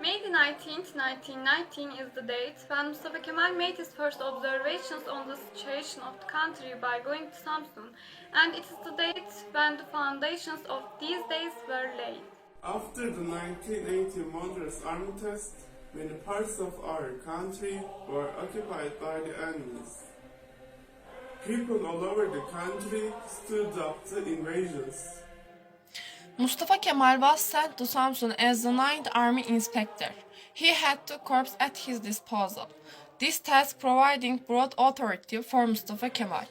May the 19th, 1919 is the date when Mustafa Kemal made his first observations on the situation of the country by going to Samsun, and it is the date when the foundations of these days were laid. After the 1980 army test, many parts of our country were occupied by the enemies. People all over the country stood up to invasions. Mustafa Kemal was sent to Samsun as the 9th Army Inspector. He had two corps at his disposal. This task providing broad authority for Mustafa Kemal.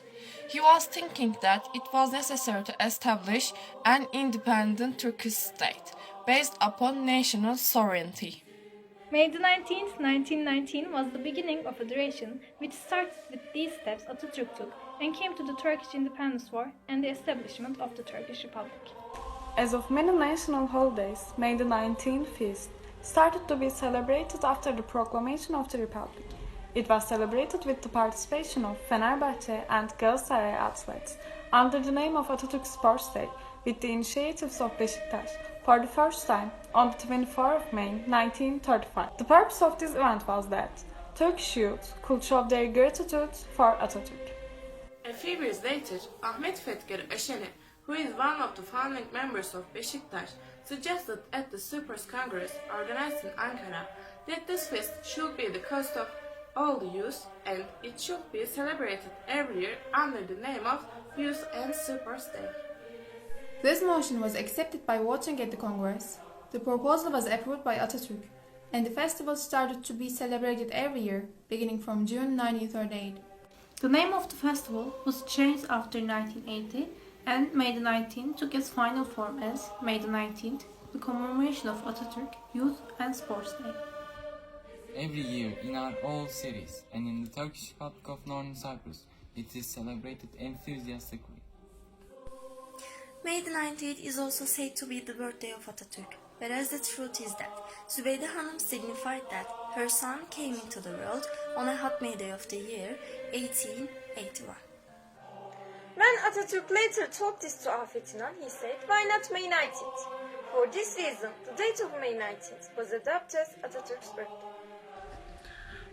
He was thinking that it was necessary to establish an independent Turkish state based upon national sovereignty. May the 19th, 1919 was the beginning of a duration which started with these steps Atatürk took and came to the Turkish Independence War and the establishment of the Turkish Republic. As of many national holidays, May the 19th feast started to be celebrated after the proclamation of the Republic. It was celebrated with the participation of Fenerbahce and Galatasaray athletes under the name of Atatürk Sports Day with the initiatives of Beşiktaş for the first time on the 24th of May 1935. The purpose of this event was that Turkish youth could show their gratitude for Atatürk. A few years later, Ahmet Fetgar Asheni, who is one of the founding members of Beşiktaş, suggested at the Supers Congress organized in Ankara that this feast should be the cost of all the youth and it should be celebrated every year under the name of Youth and Supers Day. This motion was accepted by voting at the Congress. The proposal was approved by Atatürk, and the festival started to be celebrated every year, beginning from June 1938. The name of the festival was changed after 1980 and May the 19th took its final form as May the 19th, the commemoration of Atatürk Youth and Sports Day. Every year in our old cities and in the Turkish Republic of Northern Cyprus, it is celebrated enthusiastically. May the 19th is also said to be the birthday of Atatürk, whereas the truth is that Zübeyde Hanım signified that her son came into the world on a hot May day of the year 1881. When Atatürk later told this to Afet İnan, he said, why not May 19th? For this reason, the date of May 19th was adopted as Atatürk's birthday.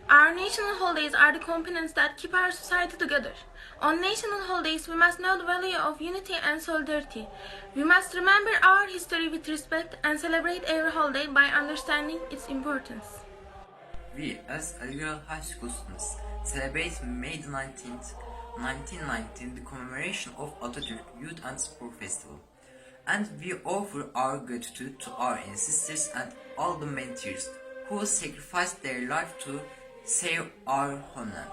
Our national holidays are the components that keep our society together. On national holidays, we must know the value of unity and solidarity. We must remember our history with respect and celebrate every holiday by understanding its importance. We, as Aligarh High School students, celebrate May the 19th, 1919, the commemoration of Atatürk Youth and Sport Festival. And we offer our gratitude to our ancestors and all the martyrs who sacrificed their life to save our homeland.